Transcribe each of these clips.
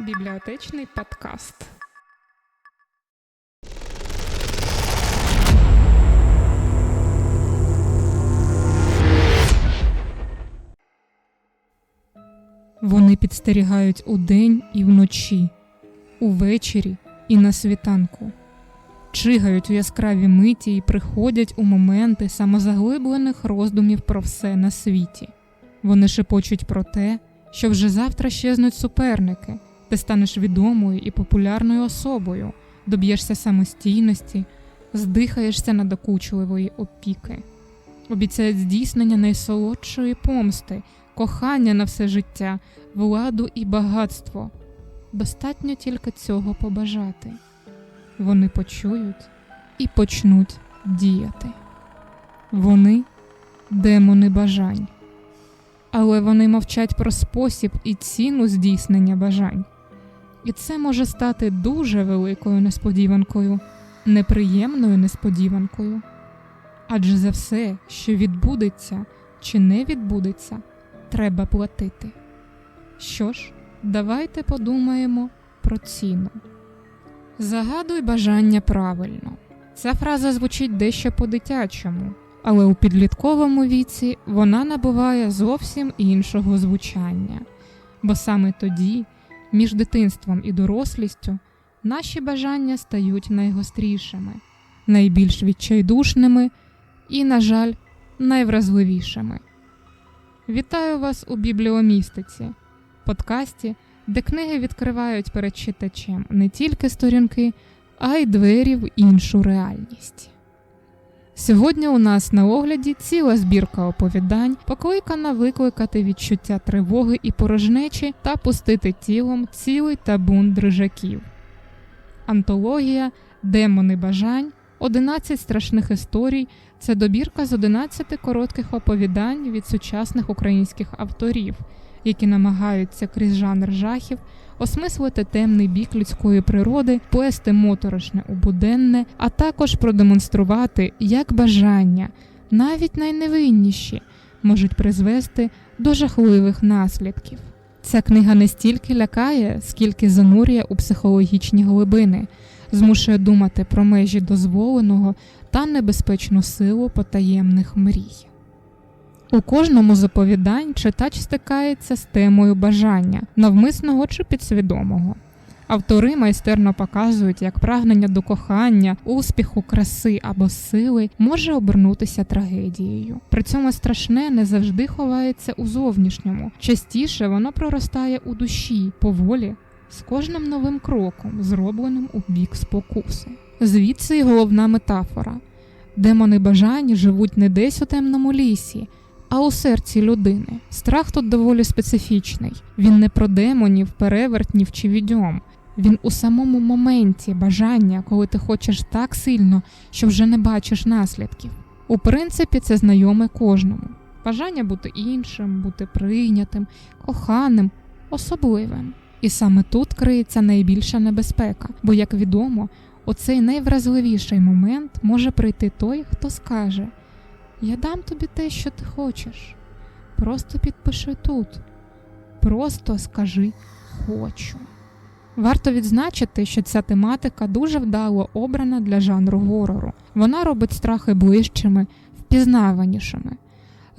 Бібліотечний подкаст. Вони підстерігають удень і вночі, увечері і на світанку, чигають у яскраві миті і приходять у моменти самозаглиблених роздумів про все на світі. Вони шепочуть про те, що вже завтра щезнуть суперники, ти станеш відомою і популярною особою, доб'єшся самостійності, здихаєшся надокучливої опіки, обіцяють здійснення найсолодшої помсти, кохання на все життя, владу і багатство. Достатньо тільки цього побажати. Вони почують і почнуть діяти. Вони демони бажань. Але вони мовчать про спосіб і ціну здійснення бажань. І це може стати дуже великою несподіванкою, неприємною несподіванкою. Адже за все, що відбудеться чи не відбудеться, треба платити. Що ж, давайте подумаємо про ціну. Загадуй бажання правильно. Ця фраза звучить дещо по-дитячому, але у підлітковому віці вона набуває зовсім іншого звучання, бо саме тоді, між дитинством і дорослістю, наші бажання стають найгострішими, найбільш відчайдушними і, на жаль, найвразливішими. Вітаю вас у бібліомістиці, подкасті, де книги відкривають перед читачем не тільки сторінки, а й двері в іншу реальність. Сьогодні у нас на огляді ціла збірка оповідань, покликана викликати відчуття тривоги і порожнечі та пустити тілом цілий табун дрижаків. Антологія Демони бажань 11 страшних історій це добірка з 11 коротких оповідань від сучасних українських авторів, які намагаються крізь жанр жахів осмислити темний бік людської природи, плести моторошне у буденне, а також продемонструвати, як бажання, навіть найневинніші, можуть призвести до жахливих наслідків. Ця книга не стільки лякає, скільки занурює у психологічні глибини, змушує думати про межі дозволеного та небезпечну силу потаємних мрій. У кожному з оповідань читач стикається з темою бажання, навмисного чи підсвідомого. Автори майстерно показують, як прагнення до кохання, успіху, краси або сили може обернутися трагедією. При цьому страшне не завжди ховається у зовнішньому, частіше воно проростає у душі, поволі, з кожним новим кроком, зробленим у бік спокуси. Звідси й головна метафора. Демони бажань живуть не десь у темному лісі, а у серці людини. Страх тут доволі специфічний. Він не про демонів, перевертнів чи відьом. Він у самому моменті бажання, коли ти хочеш так сильно, що вже не бачиш наслідків. У принципі, це знайоме кожному. Бажання бути іншим, бути прийнятим, коханим, особливим. І саме тут криється найбільша небезпека, бо, як відомо, у цей найвразливіший момент може прийти той, хто скаже: Я дам тобі те, що ти хочеш. Просто підпиши тут. Просто скажи хочу. Варто відзначити, що ця тематика дуже вдало обрана для жанру горору. Вона робить страхи ближчими, впізнаванішими.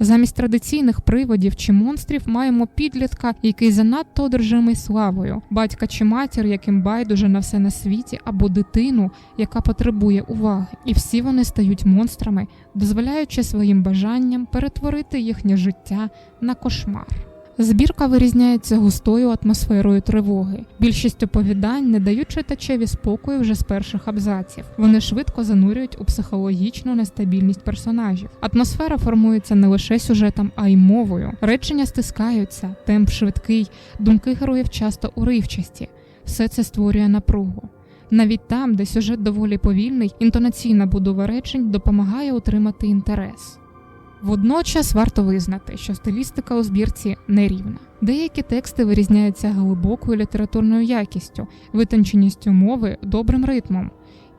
Замість традиційних приводів чи монстрів маємо підлітка, який занадто одержимий славою, батька чи матір, яким байдуже на все на світі, або дитину, яка потребує уваги. І всі вони стають монстрами, дозволяючи своїм бажанням перетворити їхнє життя на кошмар. Збірка вирізняється густою атмосферою тривоги. Більшість оповідань не дають читачеві спокою вже з перших абзаців. Вони швидко занурюють у психологічну нестабільність персонажів. Атмосфера формується не лише сюжетом, а й мовою. Речення стискаються, темп швидкий, думки героїв часто уривчасті. Все це створює напругу. Навіть там, де сюжет доволі повільний, інтонаційна будова речень допомагає утримати інтерес. Водночас варто визнати, що стилістика у збірці нерівна. Деякі тексти вирізняються глибокою літературною якістю, витонченістю мови, добрим ритмом.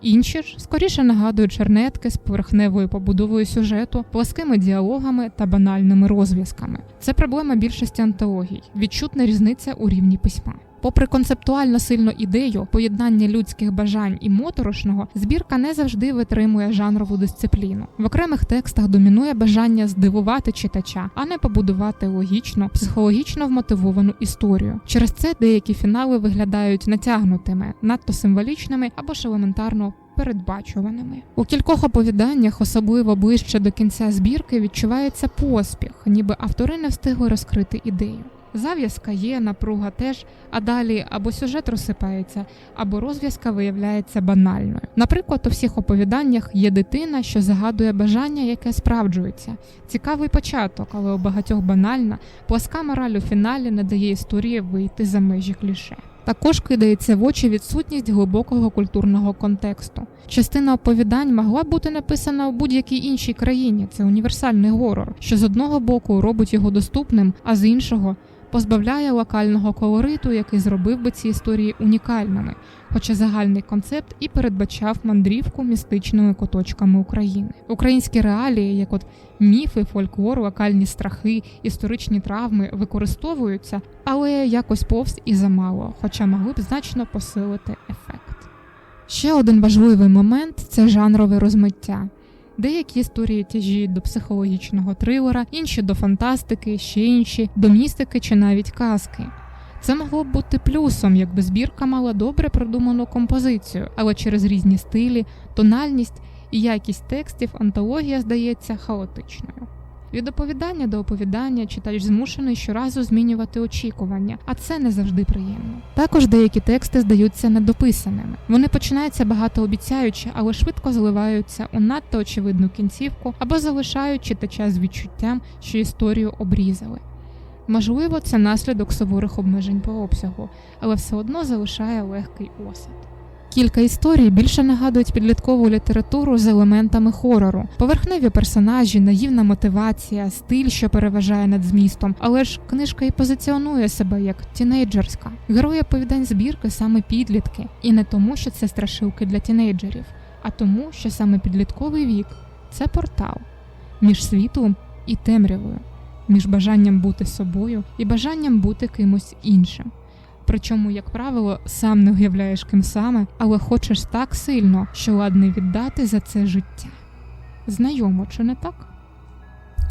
Інші ж скоріше нагадують чернетки з поверхневою побудовою сюжету, пласкими діалогами та банальними розв'язками. Це проблема більшості антологій, відчутна різниця у рівні письма. Попри концептуально сильну ідею поєднання людських бажань і моторошного, збірка не завжди витримує жанрову дисципліну. В окремих текстах домінує бажання здивувати читача, а не побудувати логічно, психологічно вмотивовану історію. Через це деякі фінали виглядають натягнутими, надто символічними або ж елементарно передбачуваними. У кількох оповіданнях, особливо ближче до кінця збірки, відчувається поспіх, ніби автори не встигли розкрити ідею. Зав'язка є, напруга теж, а далі або сюжет розсипається, або розв'язка виявляється банальною. Наприклад, у всіх оповіданнях є дитина, що загадує бажання, яке справджується. Цікавий початок, але у багатьох банальна, пласка мораль у фіналі не дає історії вийти за межі кліше. Також кидається в очі відсутність глибокого культурного контексту. Частина оповідань могла бути написана у будь-якій іншій країні. Це універсальний горор, що з одного боку робить його доступним, а з іншого позбавляє локального колориту, який зробив би ці історії унікальними, хоча загальний концепт і передбачав мандрівку містичними куточками України. Українські реалії, як от міфи, фольклор, локальні страхи, історичні травми використовуються, але якось повз і замало, хоча могли б значно посилити ефект. Ще один важливий момент це жанрове розмиття. Деякі історії тяжіють до психологічного трилера, інші до фантастики, ще інші до містики чи навіть казки. Це могло б бути плюсом, якби збірка мала добре продуману композицію, але через різні стилі, тональність і якість текстів антологія здається хаотичною. Від оповідання до оповідання читач змушений щоразу змінювати очікування, а це не завжди приємно. Також деякі тексти здаються недописаними. Вони починаються багатообіцяючи, але швидко зливаються у надто очевидну кінцівку або залишають читача з відчуттям, що історію обрізали. Можливо, це наслідок суворих обмежень по обсягу, але все одно залишає легкий осад. Кілька історій більше нагадують підліткову літературу з елементами хорору, поверхневі персонажі, наївна мотивація, стиль, що переважає над змістом, але ж книжка і позиціонує себе як тінейджерська. Герої оповідань збірки саме підлітки, і не тому, що це страшилки для тінейджерів, а тому, що саме підлітковий вік це портал між світлом і темрявою, між бажанням бути собою і бажанням бути кимось іншим. Причому, як правило, сам не уявляєш ким саме, але хочеш так сильно, що ладний віддати за це життя. Знайомо, чи не так?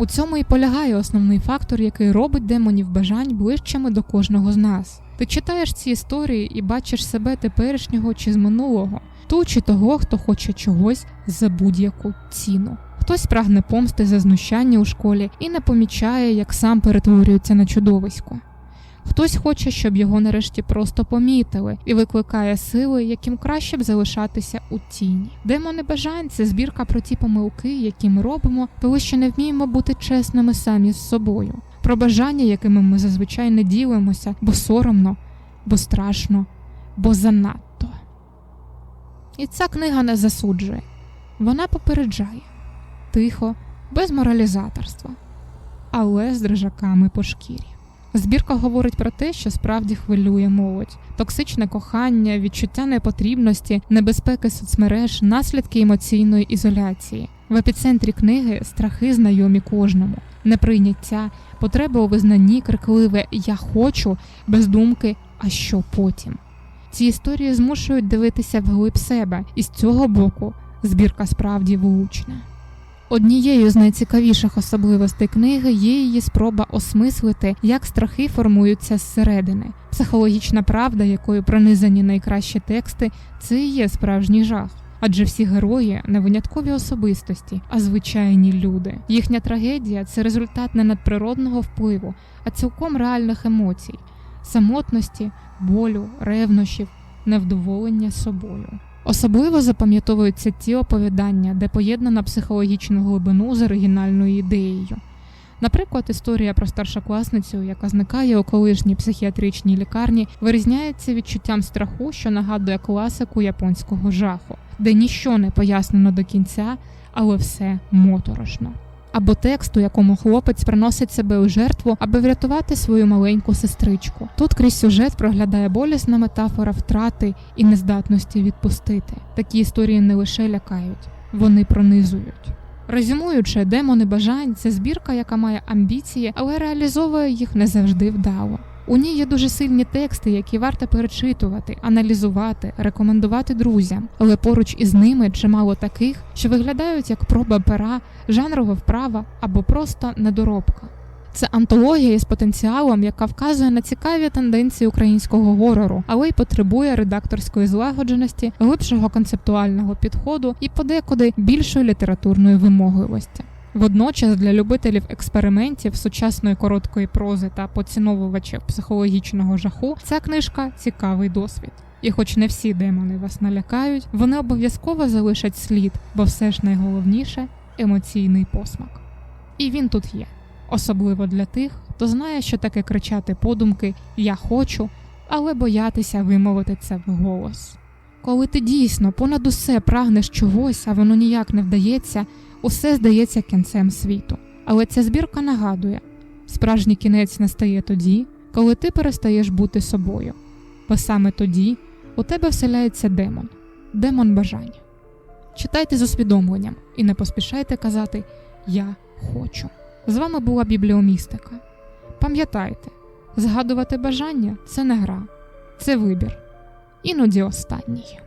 У цьому і полягає основний фактор, який робить демонів бажань ближчими до кожного з нас. Ти читаєш ці історії і бачиш себе теперішнього чи з минулого, ту чи того, хто хоче чогось за будь-яку ціну. Хтось прагне помсти за знущання у школі і не помічає, як сам перетворюється на чудовисько. Хтось хоче, щоб його нарешті просто помітили, і викликає сили, яким краще б залишатися у тіні. Демони бажань це збірка про ті помилки, які ми робимо, коли ще не вміємо бути чесними самі з собою, про бажання, якими ми зазвичай не ділимося, бо соромно, бо страшно, бо занадто. І ця книга не засуджує, вона попереджає тихо, без моралізаторства, але з дрижаками по шкірі. Збірка говорить про те, що справді хвилює молодь: токсичне кохання, відчуття непотрібності, небезпеки соцмереж, наслідки емоційної ізоляції. В епіцентрі книги страхи знайомі кожному, неприйняття, потреба у визнанні, крикливе Я хочу без думки, а що потім. Ці історії змушують дивитися вглиб себе, і з цього боку збірка справді влучна. Однією з найцікавіших особливостей книги є її спроба осмислити, як страхи формуються зсередини. Психологічна правда, якою пронизані найкращі тексти, це і є справжній жах. Адже всі герої не виняткові особистості, а звичайні люди. Їхня трагедія це результат не надприродного впливу, а цілком реальних емоцій, самотності, болю, ревнощів, невдоволення собою. Особливо запам'ятовуються ті оповідання, де поєднана психологічну глибину з оригінальною ідеєю. Наприклад, історія про старшокласницю, яка зникає у колишній психіатричній лікарні, вирізняється відчуттям страху, що нагадує класику японського жаху, де ніщо не пояснено до кінця, але все моторошно. Або текст, у якому хлопець приносить себе у жертву, аби врятувати свою маленьку сестричку. Тут крізь сюжет проглядає болісна метафора втрати і нездатності відпустити. Такі історії не лише лякають, вони пронизують. Резюмуючи, демони бажань це збірка, яка має амбіції, але реалізовує їх не завжди вдало. У ній є дуже сильні тексти, які варто перечитувати, аналізувати, рекомендувати друзям, але поруч із ними чимало таких, що виглядають як проба пера, жанрова вправа або просто недоробка. Це антологія із потенціалом, яка вказує на цікаві тенденції українського горору, але й потребує редакторської злагодженості, глибшого концептуального підходу і подекуди більшої літературної вимогливості. Водночас для любителів експериментів сучасної короткої прози та поціновувачів психологічного жаху ця книжка цікавий досвід. І хоч не всі демони вас налякають, вони обов'язково залишать слід, бо все ж найголовніше емоційний посмак. І він тут є, особливо для тих, хто знає, що таке кричати подумки Я хочу, але боятися вимовити це вголос. Коли ти дійсно понад усе прагнеш чогось, а воно ніяк не вдається, усе здається кінцем світу. Але ця збірка нагадує: справжній кінець настає тоді, коли ти перестаєш бути собою, бо саме тоді у тебе вселяється демон, демон бажання. Читайте з усвідомленням і не поспішайте казати Я хочу. З вами була бібліомістика. Пам'ятайте, згадувати бажання це не гра, це вибір, іноді останній.